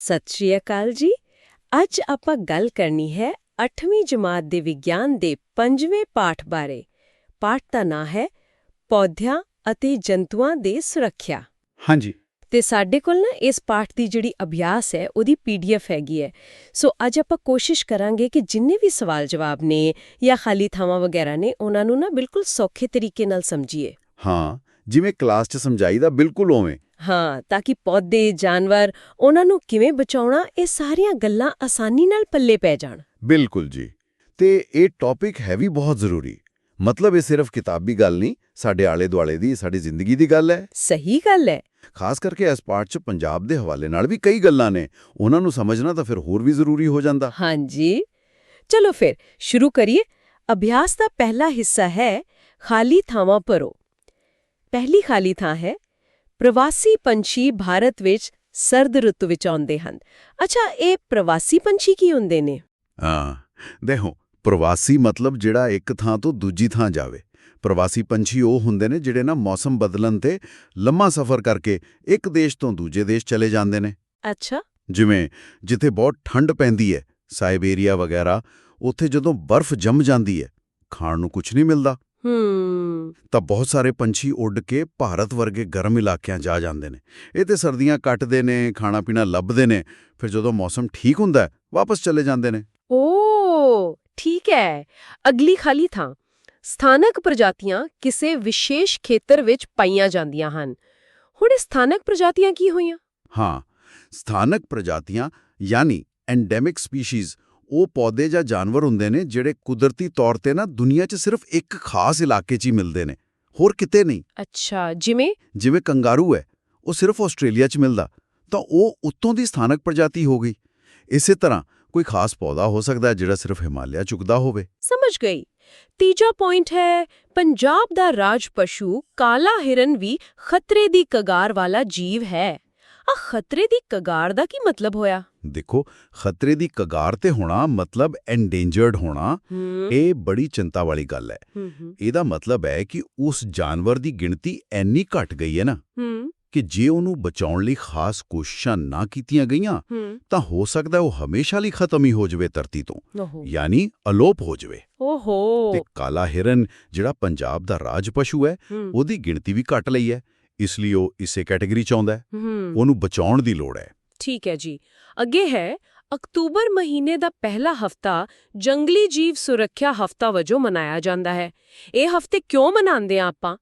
ਸਤਿ ਸ਼੍ਰੀ ਅਕਾਲ ਜੀ। ਅੱਜ ਆਪਾਂ ਗੱਲ ਕਰਨੀ ਹੈ 8ਵੀਂ ਜਮਾਤ ਦੇ ਵਿਗਿਆਨ ਦੇ 5ਵੇਂ ਪਾਠ ਬਾਰੇ। ਪਾਠ ਦਾ ਨਾਂ ਹੈ ਪੌਦਿਆਂ ਅਤੇ ਜੰਤੂਆਂ ਦੇ ਸੁਰੱਖਿਆ। ਹਾਂਜੀ। ਤੇ ਸਾਡੇ ਕੋਲ ਨਾ ਇਸ ਪਾਠ ਦੀ ਜਿਹੜੀ ਅਭਿਆਸ ਹੈ ਉਹਦੀ ਪੀਡੀਐਫ ਹੈਗੀ ਹੈ। ਸੋ ਅੱਜ ਆਪਾਂ ਕੋਸ਼ਿਸ਼ ਕਰਾਂਗੇ ਕਿ ਜਿੰਨੇ ਵੀ ਸਵਾਲ ਜਵਾਬ ਨੇ ਜਾਂ ਖਾਲੀ ਥਾਵਾਂ ਵਗੈਰਾ ਨੇ ਉਹਨਾਂ ਨੂੰ ਨਾ ਬਿਲਕੁਲ ਸੌਖੇ ਤਰੀਕੇ ਨਾਲ ਸਮਝੀਏ। ਹਾਂ ਜਿਵੇਂ ਕਲਾਸ 'ਚ ਸਮਝਾਈਦਾ ਬਿਲਕੁਲ ਉਵੇਂ। ਹਾਂ ਤਾਂ ਕਿ ਪੌਦੇ ਜਾਨਵਰ ਉਹਨਾਂ ਨੂੰ ਕਿਵੇਂ ਬਚਾਉਣਾ ਇਹ ਸਾਰੀਆਂ ਗੱਲਾਂ ਆਸਾਨੀ ਨਾਲ ਪੱਲੇ ਪੈ ਜਾਣ। ਬਿਲਕੁਲ ਜੀ। ਤੇ ਇਹ ਟੌਪਿਕ ਹੈ ਵੀ ਬਹੁਤ ਜ਼ਰੂਰੀ। ਮਤਲਬ ਇਹ ਸਿਰਫ ਕਿਤਾਬੀ ਗੱਲ ਨਹੀਂ ਸਾਡੇ ਆਲੇ-ਦੁਆਲੇ ਦੀ ਸਾਡੀ ਜ਼ਿੰਦਗੀ ਦੀ ਗੱਲ ਹੈ। ਸਹੀ ਗੱਲ ਹੈ। ਖਾਸ ਕਰਕੇ ਇਸ ਪਾਠ 'ਚ ਪੰਜਾਬ ਦੇ ਹਵਾਲੇ ਨਾਲ ਵੀ ਕਈ ਗੱਲਾਂ ਨੇ। ਉਹਨਾਂ ਨੂੰ ਸਮਝਣਾ ਤਾਂ ਫਿਰ ਹੋਰ ਵੀ ਜ਼ਰੂਰੀ ਹੋ ਜਾਂਦਾ। ਹਾਂਜੀ। ਚਲੋ ਫਿਰ ਸ਼ੁਰੂ ਕਰੀਏ। ਅਭਿਆਸ ਦਾ ਪਹਿਲਾ ਹਿੱਸਾ ਹੈ ਖਾਲੀ ਥਾਵਾਂ ਭਰੋ। ਪਹਿਲੀ ਖਾਲੀ ਥਾਂ ਹੈ ਪ੍ਰਵਾਸੀ ਪੰਛੀ ਭਾਰਤ ਵਿੱਚ ਸਰਦ ਰੁੱਤ ਵਿੱਚ ਆਉਂਦੇ ਹਨ। ਅੱਛਾ ਇਹ ਪ੍ਰਵਾਸੀ ਪੰਛੀ ਕੀ ਹੁੰਦੇ ਨੇ? ਹਾਂ ਦੇਖੋ ਪ੍ਰਵਾਸੀ ਮਤਲਬ ਜਿਹੜਾ ਇੱਕ ਥਾਂ ਤੋਂ ਦੂਜੀ ਥਾਂ ਜਾਵੇ। ਪ੍ਰਵਾਸੀ ਪੰਛੀ ਉਹ ਹੁੰਦੇ ਨੇ ਜਿਹੜੇ ਨਾ ਮੌਸਮ ਬਦਲਣ ਤੇ ਲੰਮਾ ਸਫ਼ਰ ਕਰਕੇ ਇੱਕ ਦੇਸ਼ ਤੋਂ ਦੂਜੇ ਦੇਸ਼ ਚਲੇ ਜਾਂਦੇ ਨੇ। ਅੱਛਾ। ਜਿਵੇਂ ਜਿੱਥੇ ਬਹੁਤ ਠੰਡ ਪੈਂਦੀ ਹੈ ਸਾਈਬੇਰੀਆ ਵਗੈਰਾ ਉੱਥੇ ਜਦੋਂ ਬਰਫ਼ ਜੰਮ ਜਾਂਦੀ ਹੈ ਖਾਣ ਨੂੰ ਕੁਝ ਨਹੀਂ ਮਿਲਦਾ। ਹੂੰ। ਤਾਂ ਬਹੁਤ ਸਾਰੇ ਪੰਛੀ ਉੱਡ ਕੇ ਭਾਰਤ ਵਰਗੇ ਗਰਮ ਇਲਾਕਿਆਂ ਜਾ ਜਾਂਦੇ ਨੇ। ਇਹ ਤੇ ਸਰਦੀਆਂ ਕੱਟਦੇ ਨੇ ਖਾਣਾ ਪੀਣਾ ਲੱਭਦੇ ਨੇ ਫਿਰ ਜਦੋਂ ਮੌਸਮ ਠੀਕ ਹੁੰਦਾ ਵਾਪਸ ਚਲੇ ਜਾਂਦੇ ਨੇ। ਓ ਠੀਕ ਹੈ। ਅਗਲੀ ਖਾਲੀ ਥਾਂ। ਸਥਾਨਕ ਪ੍ਰਜਾਤੀਆਂ ਕਿਸੇ ਵਿਸ਼ੇਸ਼ ਖੇਤਰ ਵਿੱਚ ਪਾਈਆਂ ਜਾਂਦੀਆਂ ਹਨ। ਹੁਣ ਸਥਾਨਕ ਪ੍ਰਜਾਤੀਆਂ ਕੀ ਹੋਈਆਂ? ਹਾਂ ਸਥਾਨਕ ਪ੍ਰਜਾਤੀਆਂ ਯਾਨੀ ਐਂਡੈਮਿਕ ਸਪੀਸੀਜ਼ ਉਹ ਪੌਦੇ ਜਾਂ ਜਾਨਵਰ ਹੁੰਦੇ ਨੇ ਜਿਹੜੇ ਕੁਦਰਤੀ ਤੌਰ ਤੇ ਨਾ ਦੁਨੀਆ 'ਚ ਸਿਰਫ ਇੱਕ ਖਾਸ ਇਲਾਕੇ 'ਚ ਹੀ ਮਿਲਦੇ ਨੇ ਹੋਰ ਕਿਤੇ ਨਹੀਂ। ਅੱਛਾ ਜਿਵੇਂ? ਜਿਵੇਂ ਕੰਗਾਰੂ ਹੈ ਉਹ ਸਿਰਫ ਆਸਟ੍ਰੇਲੀਆ 'ਚ ਮਿਲਦਾ ਤਾਂ ਉਹ ਉੱਤੋਂ ਦੀ ਸਥਾਨਕ ਪ੍ਰਜਾਤੀ ਹੋ ਗਈ। ਇਸੇ ਤਰ੍ਹਾਂ ਕੋਈ ਖਾਸ ਪੌਦਾ ਹੋ ਸਕਦਾ ਜਿਹੜਾ ਸਿਰਫ ਹਿਮਾਲਿਆ ਚੁੱਕਦਾ ਹੋਵੇ। ਸਮਝ ਗਈ। ਤੀਜਾ ਪੁਆਇੰਟ ਹੈ ਪੰਜਾਬ ਦਾ ਰਾਜ ਪਸ਼ੂ ਕਾਲਾ ਹਿਰਨ ਵੀ ਖਤਰੇ ਦੀ ਕਗਾਰ ਵਾਲਾ ਜੀਵ ਹੈ। ਆ ਖਤਰੇ ਦੀ ਕਗਾਰ ਦਾ ਕੀ ਮਤਲਬ ਹੋਇਆ? ਦੇਖੋ ਖਤਰੇ ਦੀ ਕਗਾਰ ਤੇ ਹੋਣਾ ਮਤਲਬ ਐਂਡੇਂਜਰਡ ਹੋਣਾ ਇਹ ਬੜੀ ਚਿੰਤਾ ਵਾਲੀ ਗੱਲ ਹੈ। ਇਹਦਾ ਮਤਲਬ ਹੈ ਕਿ ਉਸ ਜਾਨਵਰ ਦੀ ਗਿਣਤੀ ਐਨੀ ਘਟ ਗਈ ਹੈ ਨਾ ਕਿ ਜੇ ਉਹਨੂੰ ਬਚਾਉਣ ਲਈ ਖਾਸ ਕੋਸ਼ਿਸ਼ਾਂ ਨਾ ਕੀਤੀਆਂ ਗਈਆਂ ਤਾਂ ਹੋ ਸਕਦਾ ਉਹ ਹਮੇਸ਼ਾ ਲਈ ਖਤਮ ਹੀ ਹੋ ਜਾਵੇ ਧਰਤੀ ਤੋਂ ਯਾਨੀ ਅਲੋਪ ਹੋ ਜਾਵੇ। ਓਹੋ। ਤੇ ਕਾਲਾ ਹਿਰਨ ਜਿਹੜਾ ਪੰਜਾਬ ਦਾ ਰਾਜ ਪਸ਼ੂ ਹੂੰ। ਉਹਦੀ ਗਿਣਤੀ ਵੀ ਘਟ ਲਈ ਹੈ। ਇਸ ਲਈ ਉਹ ਇਸੇ ਕੈਟਾਗਰੀ ਚ ਆਉਂਦਾ ਹੈ। ਉਹਨੂੰ ਬਚਾਉਣ ਦੀ ਲੋੜ ਹੈ। ਠੀਕ ਹੈ ਜੀ। ਅੱਗੇ ਹੈ ਅਕਤੂਬਰ ਮਹੀਨੇ ਦਾ ਪਹਿਲਾ ਹਫਤਾ ਜੰਗਲੀ ਜੀਵ ਸੁਰੱਖਿਆ ਹਫਤਾ ਵਜੋਂ ਮਨਾਇਆ ਜਾਂਦਾ ਹੈ। ਇਹ ਹਫ਼ਤੇ ਕਿਉਂ ਮਨਾਉਂਦੇ ਆ ਆਪਾਂ?